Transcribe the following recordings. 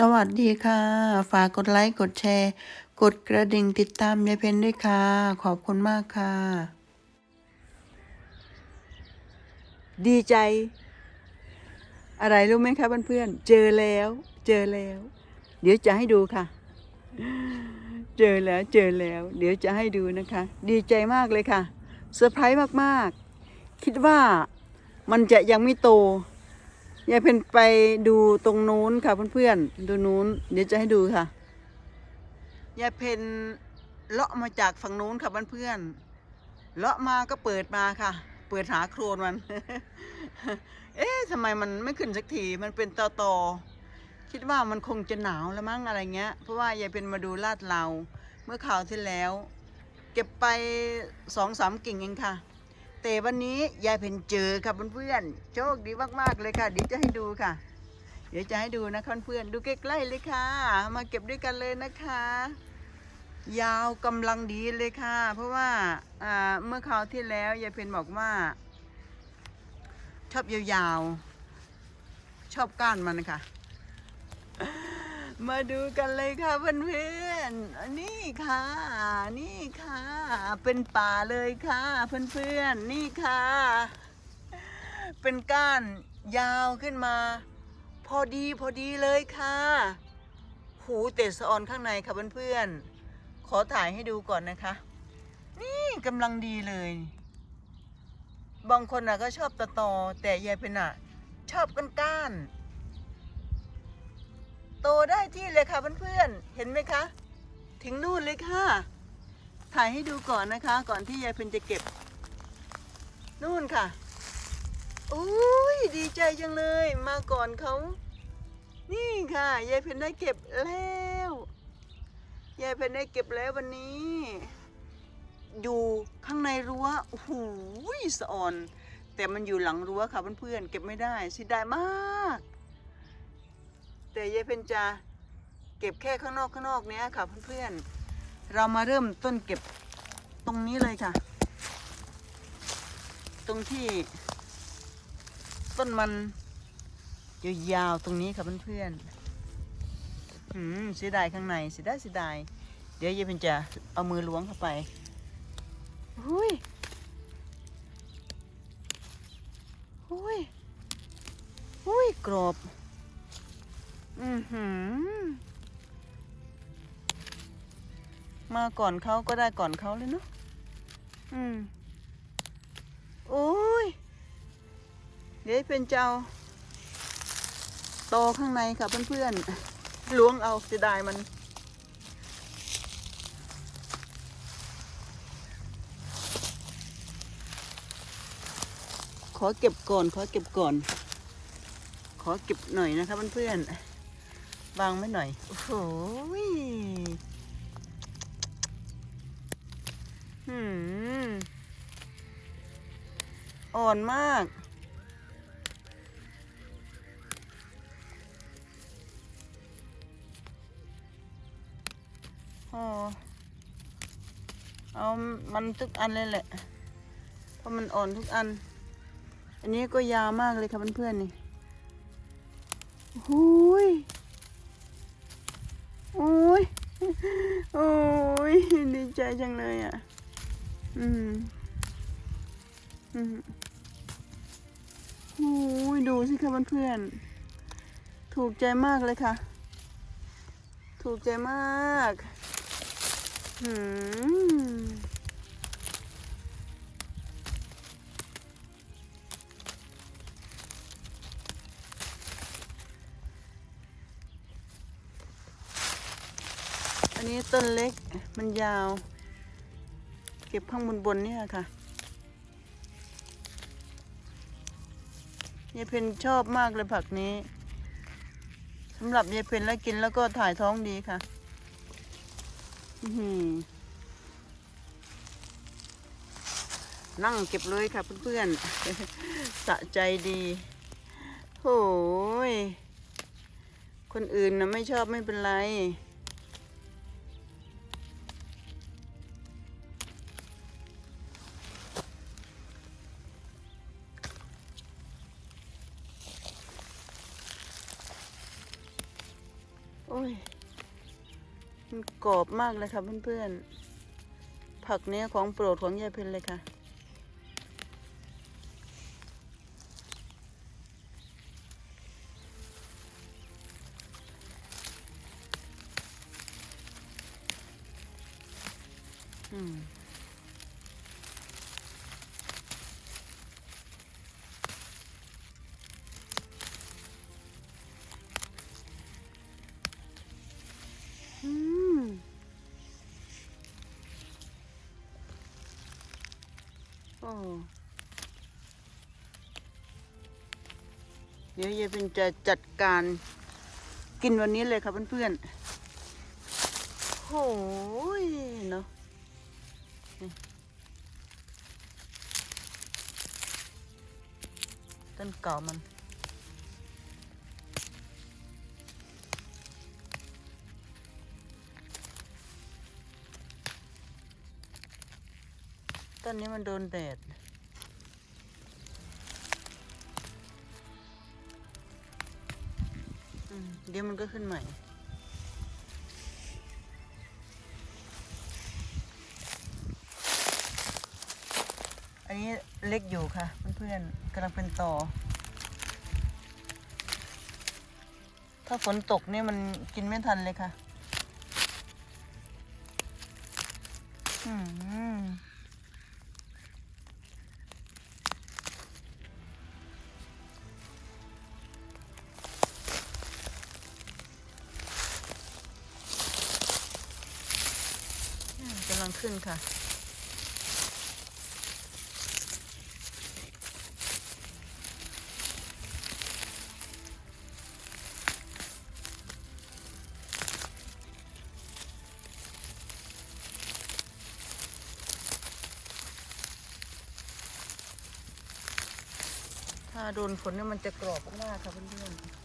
สวัสดีค่ะ ฝากกดไลค์ กดแชร์ กดกระดิ่งติดตามยายเพนด้วยค่ะ ขอบคุณมากค่ะ ดีใจ อะไรรู้ไหมคะเพื่อนๆเจอแล้ว เจอแล้ว เดี๋ยวจะให้ดูค่ะ เจอแล้วเจอแล้ว เดี๋ยวจะให้ดูนะคะ ดีใจมากเลยค่ะเซอร์ไพรส์มากๆ คิดว่ามันจะยังไม่โต ยายเพนไปดูตรงนู้นค่ะเพื่อนๆดูนู้น เดี๋ยวจะให้ดูค่ะยายเพนเลาะมาจากฝั่งนู้นค่ะเพื่อนๆเลาะมาก็เปิดมาค่ะ เปิดหาโครนมัน เอ๊ะทำไมมันไม่ขึ้นสักทีมันเป็นตอตอๆคิดว่ามันคงจะหนาวแล้วมั้งอะไรเงี้ย เพราะว่ายายเพนมาดูลาดเราเมื่อข่าวที่แล้ว เก็บไปสองสามกิ่งเองค่ะ ต่วันนี้ยายเพ็ญเจอค่ะเพื่อนๆโชคดีมากๆเลยค่ะเดี๋ยวจะให้ดูค่ะ เดี๋ยวจะให้ดูนะคะเพื่อนๆดูใกล้ๆเลยค่ะ มาเก็บด้วยกันเลยนะคะ ยาวกำลังดีเลยค่ะ เพราะว่าอ่าเมื่อคราวที่แล้วยายเพ็ญบอกว่า ชอบยาวๆชอบก้านมันค่ะมาดูกันเลยค่ะเพื่อน ๆนี่ค่ะ นี่ค่ะ เป็นป่าเลยค่ะ เพื่อนๆ นี่ค่ะ เป็นก้านยาวขึ้นมา พอดีพอดีเลยค่ะ หูเตะสะออนข้างในค่ะเพื่อนๆ ขอถ่ายให้ดูก่อนนะคะ นี่กำลังดีเลย บางคนน่ะก็ชอบตะตอ แต่ยายเป็นอะชอบก้านก้านโตได้ที่เลยค่ะเพื่อนๆ เห็นไหมคะ ถึงนู่นเลยค่ะ ถ่ายให้ดูก่อนนะคะ ก่อนที่ยายเพนจะเก็บ นู่นค่ะอุ้ยดีใจจังเลย มาก่อนเขา นี่ค่ะยายเพนได้เก็บแล้วยายเพนได้เก็บแล้ววันนี้ อยู่ข้างในรั้วโอ้โหสะออน แต่มันอยู่หลังรั้วค่ะเพื่อนๆเก็บไม่ได้เสียดายมาก แต่ยายเพนจะ เก็บแค่ข้างนอกข้างนอกเนี้ยค่ะเพื่อนๆเรามาเริ่มต้นเก็บตรงนี้เลยค่ะ ตรงที่ต้นมันยาวๆตรงนี้ค่ะเพื่อนๆหืมเสียดายข้างในเสียดายเสียดายเดี๋ยวยายเพนจะเอามือล้วงเข้าไปหุยหุยหุยกรอบ อือหือ มาก่อนเขาก็ได้ก่อนเขาเลยเนาะอืมโอ้ย เดี๋ยวเป็นเจ้าโตข้างในค่ะเพื่อนๆล้วงเอาเสียดายมัน ขอเก็บก่อน ขอเก็บก่อน ขอเก็บหน่อยนะคะเพื่อนๆวางไว้หน่อย โอ้โหยหืม อ่อนมาก โอ้เอามันทุกอันเลยแหละ เพราะมันอ่อนทุกอัน อันนี้ก็ยาวมากเลยค่ะเพื่อนๆนี่หุยโอ้ย โอ้ย ดีใจจังเลยอะ อืม อืมโอ้ยดูสิคะเพื่อนๆ ถูกใจมากเลยค่ะ ถูกใจมากหืมอันนี้ต้นเล็กมันยาว เก็บข้างบนบนๆเนี่ยค่ะยายเพนชอบมากเลยผักนี้สำหรับยายเพนแล้วกินแล้วก็ถ่ายท้องดีค่ะนั่งเก็บเลยค่ะเพื่อนๆ สะใจดีโอ้ยคนอื่นนะไม่ชอบไม่เป็นไร อ้ย มันกรอบมากเลยค่ะเพื่อนๆ ผักเนี้ยของโปรดของยายเพนเลยค่ะ เดี๋ยวยายเป็นจะจัดการกินวันนี้เลยค่ะเพื่อนๆโอ้ยเนาะต้นเก่ามัน ต้นนี้มันโดนแดด เดี๋ยวมันก็ขึ้นใหม่ อันนี้เล็กอยู่ค่ะ เพื่อนๆกำลังเป็นต่อ ถ้าฝนตกเนี่ยมันกินไม่ทันเลยค่ะ อืม ลังขึ้นค่ะ ถ้าโดนฝนเนี่ยมันจะกรอบมากค่ะเพื่อนๆ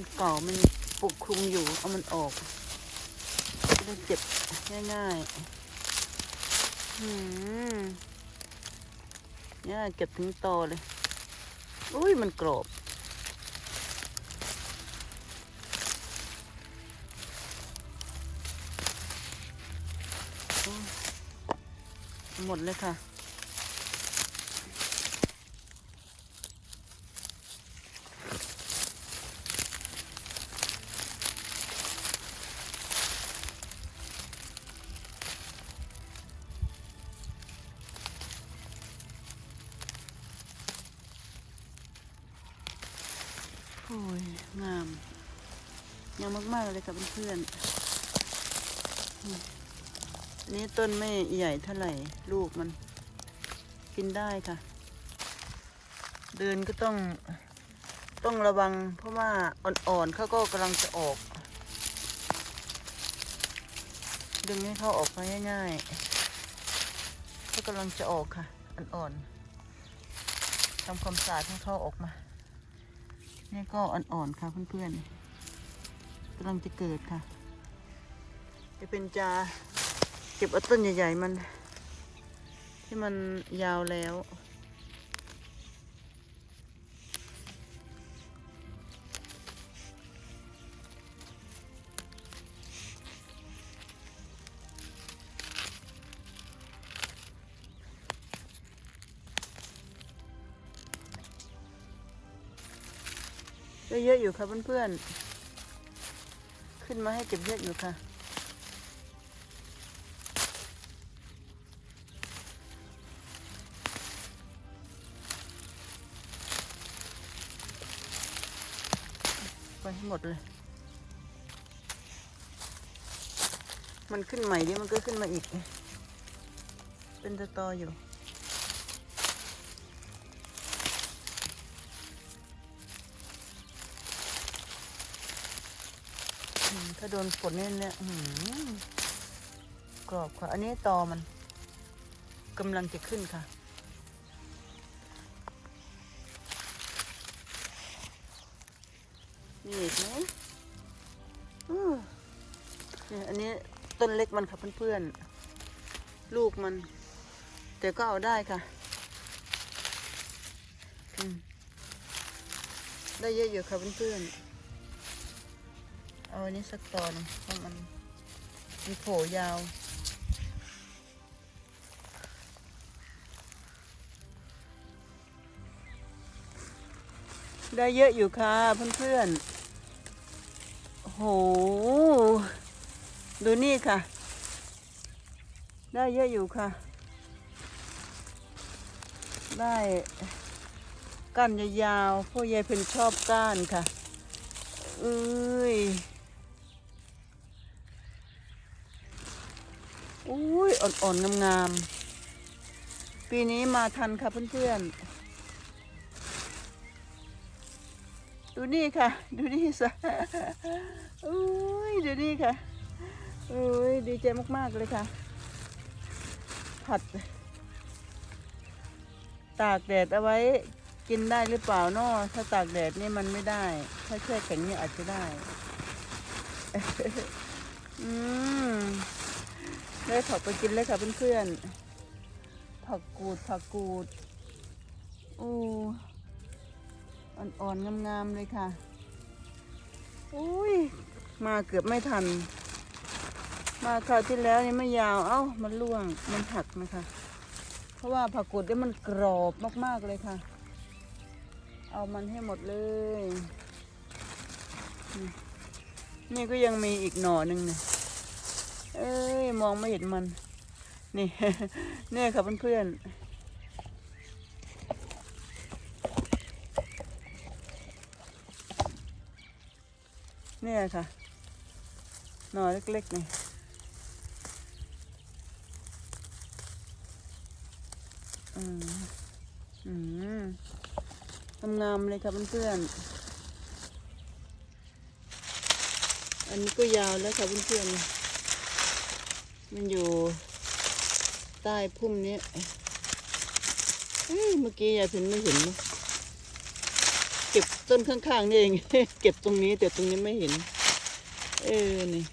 นเก่ามันปกคลุมอยู่ เอามันออกจะได้เจ็บง่ายๆอืมเนี่ยเก็บถึงตอเลย อุ้ยมันกรอบโอ้ยหมดเลยค่ะ โอ้ย งาม งา มากเลยค่ะเพื่อนๆนี่ต้นไม่ใหญ่เท่าไหร่ ลูกมัน กินได้ค่ะ เดินก็ต้องต้องระวัง เพราะว่าอ่อนๆเขาก็กำลังจะออก ดึงให้เขาออกมาง่ายๆเขากำลังจะออกค่ะ อ่อนๆทำความสะอาดให้เขาออกมานี่ก็อ่อนๆค่ะเพื่อนๆ กำลังจะเกิดค่ะ จะเป็นจาเก็บเอาต้นใหญ่ ๆ มัน ที่มันยาวแล้วก็เยอะอยู่ค่ะเพื่อนๆ ขึ้นมาให้เก็บเยอะอยู่ค่ะ ไปให้หมดเลย มันขึ้นใหม่ดิมันก็ขึ้นมาอีก เป็นตะตออยู่ ถ้าโดนฝนเนี่ยเนี่ยหือกรอบค่ะ อันนี้ตอมันกำลังจะขึ้นค่ะมีอีกไหมอื้อเนี่ยอันนี้ต้นเล็กมันค่ะเพื่อนๆ ลูกมัน แต่ก็เอาได้ค่ะ ได้เยอะอยู่ค่ะเพื่อนๆ เอาอันนี้สักตอนเพราะมันมันโผยาว ได้เยอะอยู่ค่ะเพื่อนๆ โอ้โห ดูนี่ค่ะ ได้เยอะอยู่ค่ะ ได้ก้านยาวๆพวกยายเพิ่นชอบก้านค่ะ เอ้ย อุ้ยอ่อนๆงามๆ ปีนี้มาทันค่ะเพื่อนๆ ดูนี่ค่ะ ดูนี่สะอุ้ยดูนี่ค่ะอุ้ยดีใจมากๆเลยค่ะ ผัด ตากแดดเอาไว้กินได้หรือเปล่านาะถ้าตากแดดนี่มันไม่ได้ ถ้าแช่แข็งนี่อาจจะได้ อืม ได้ผักไปกินเลยค่ะเพื่อนๆ ผักกูดผักกูดอู้อ่อนๆงามๆเลยค่ะ อุ้ย มาเกือบไม่ทัน มาคราวที่แล้วนี่ไม่ยาว เอ้า มันร่วง มันหักนะคะ เพราะว่าผักกูดเนี่ยมันกรอบมากๆเลยค่ะ เอามันให้หมดเลย นี่นี่ก็ยังมีอีกหน่อหนึ่งเนี่ย เอ้ยมองไม่เห็นมัน นี่ เนี่ยค่ะเพื่อนๆเนี่ยค่ะหน่อเล็กๆนี่อืมอืมงามเลยค่ะเพื่อนๆอันนี้ก็ยาวแล้วค่ะเพื่อนๆ มันอยู่ใต้พุ่มนี้เอ้เมื่อกี้ยายพินไม่เห็น เก็บต้นข้างๆนี่เอง เก็บตรงนี้แต่ตรงนี้ไม่เห็น เออ นี่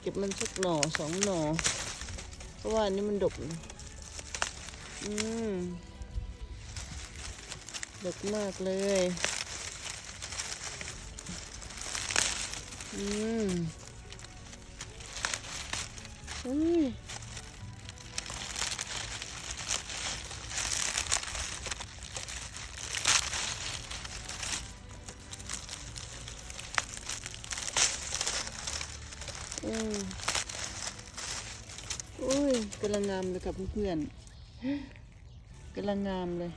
เก็บมันสักหน่อสองหน่อ เพราะว่านนี้มันดก อืมดกมากเลย อืมามเลยครับเพื่อนๆกำลังงามเลย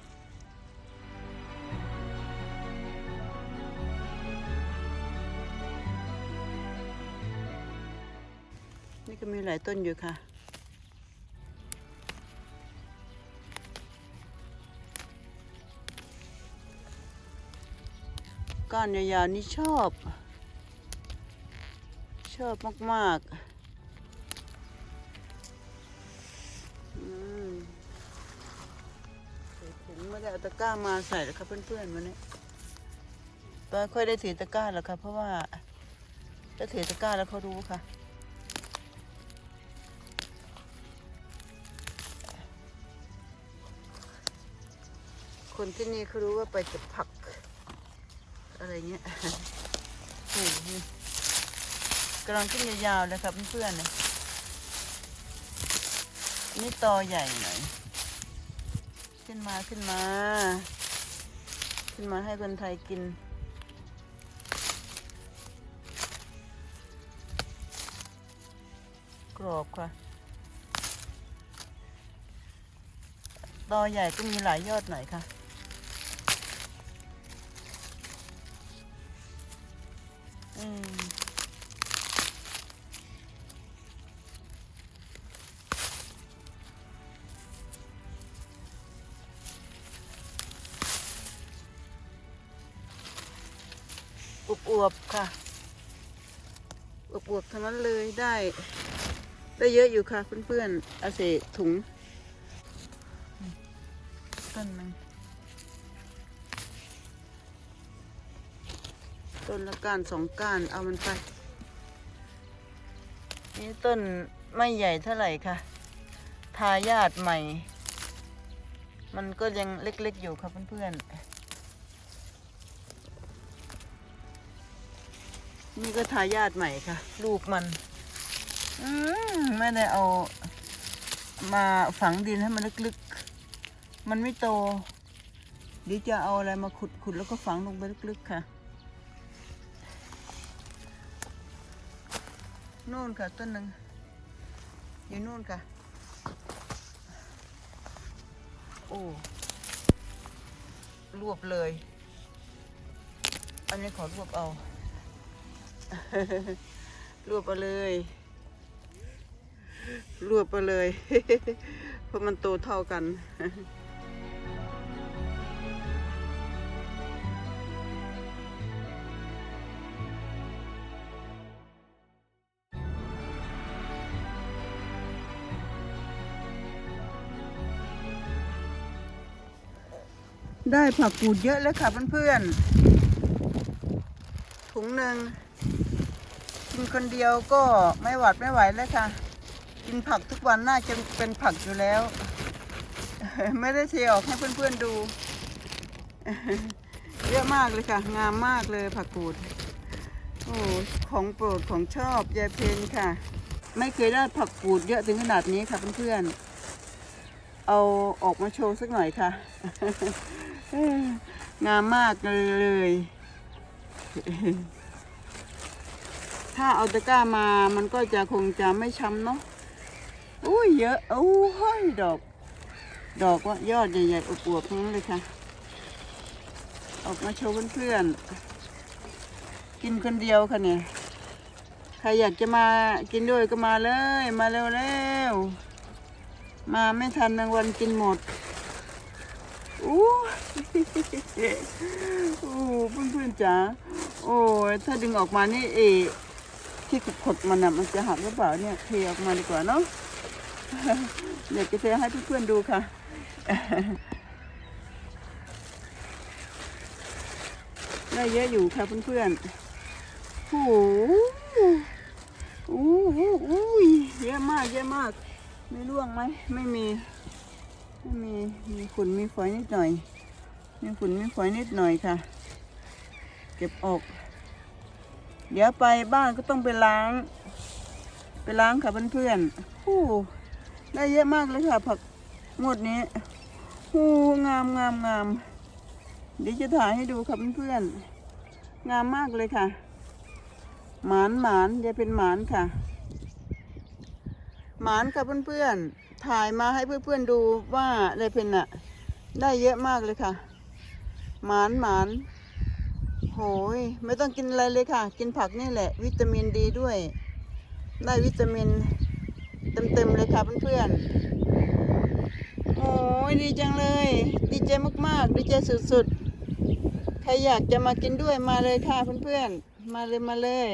นี่ก็มีหลายต้นอยู่ค่ะ ก้านยาวๆนี่ชอบ ชอบมาก ๆ ตะกร้ามาใส่แล้วครับเพื่อนๆวันนี้ก็ค่อยได้ถือตะกร้าแล้วค่ะ เพราะว่าถ้าถือตะกร้าแล้วเขารู้ค่ะ คนที่นี่เขารู้ว่าไปเก็บผัก อะไรเงี้ยโอ้โหกำลังขึ้นยาวๆเลยครับเพื่อนๆนี่ตอใหญ่หน่อย ขึ้นมาขึ้นมา ขึ้นมาให้คนไทยกิน กรอบค่ะตอใหญ่ก็มีหลายยอดหน่อยค่ะ อ วบๆค่ะอวบๆทั้งนั้นเลยได้ ได้เยอะอยู่ค่ะเพื่อนๆอาเศษถุงต้นหนึงต้นละก้านสองก้านเอามันไป นี่ต้นไม่ใหญ่เท่าไหร่ค่ะทายาทใหม่ มันก็ยังเล็กๆอยู่ค่ะเพื่อนๆ นี่ก็ทายาทใหม่ค่ะ ลูกมัน อืมไม่ได้เอา มาฝังดินให้มันลึกๆ มันไม่โตเดี๋ยวจะเอาอะไรมาขุดขุดแล้วก็ฝังลงไปลึกๆค่ะนู่นค่ะต้นหนึ่งอยู่นู่นค่ะ โอ้รวบเลย อันนี้ขอรวบเอา รวบเอาเลย รวบไปเลย เพราะมันโตเท่ากันได้ผักกูดเยอะเลยค่ะเพื่อนๆถุงหนึ่ง กินคนเดียวก็ไม่หวัดไม่ไหวแล้วค่ะ กินผักทุกวันน่าจะเป็นผักอยู่แล้ว ไม่ได้เทออกให้เพื่อนๆดู เยอะมากเลยค่ะ งามมากเลยผักกูด โอ้ของโปรดของชอบยายเพนค่ะ ไม่เคยได้ผักกูดเยอะถึงขนาดนี้ค่ะเพื่อนๆ เอาออกมาโชว์สักหน่อยค่ะ งามมากเลย ถ้าเอาตะกร้ามามันก็จะคงจะไม่ช้ำเนาะอุ้ยเยอะโอ้ยดอก ดอกว่ายอดใหญ่ๆอวบๆทั้งนั้นเลยค่ะ ออกมาโชว์เพื่อนๆกินคนเดียวค่ะเนี่ยใครอยากจะมากินด้วยก็มาเลย มาเร็วๆมาไม่ทันรางวัลกินหมดอู้โอ้เพื่อนๆจ๋าโอ้ยถ้าดึงออกมานี่เอ ที่ขดๆมันน่ะมันจะหักหรือเปล่าเนี่ยเทออกมาดีกว่าเนาะเดี๋ยวจะเทให้เพื่อนๆดูค่ะได้เยอะอยู่ค่ะเพื่อนๆโอ้โหโอ้โหอุ้ยเยอะมากเยอะมาก ไม่ร่วงไหมไม่มีไม่มีมีฝุ่นมีฝอยนิดหน่อย มีฝุ่นมีฝอยนิดหน่อยค่ะ เก็บออก เดี๋ยวไปบ้านก็ต้องไปล้าง ไปล้างค่ะเพื่อนๆโอ้ได้เยอะมากเลยค่ะ ผักงวดนี้โอ้งามงามงามเดี๋ยวจะถ่ายให้ดูค่ะเพื่อนๆงามมากเลยค่ะ หมานหมานจะเป็นหมานค่ะ หมานค่ะเพื่อนๆถ่ายมาให้เพื่อนๆดูว่าได้เป็นอะได้เยอะมากเลยค่ะ หมานหมาน โหยไม่ต้องกินอะไรเลยค่ะ กินผักนี่แหละ วิตามินดีด้วย ได้วิตามิน เต็มๆเลยค่ะเพื่อนๆโอ้ยดีจังเลย ดีใจมากๆ ดีใจสุดๆ ใครอยากจะมากินด้วยมาเลยค่ะเพื่อนๆ มาเลยมาเลย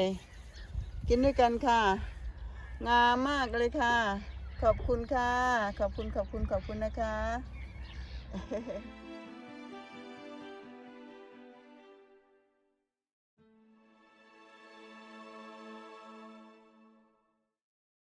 กินด้วยกันค่ะ งามมากเลยค่ะ ขอบคุณค่ะ ขอบคุณขอบคุณขอบคุณนะคะ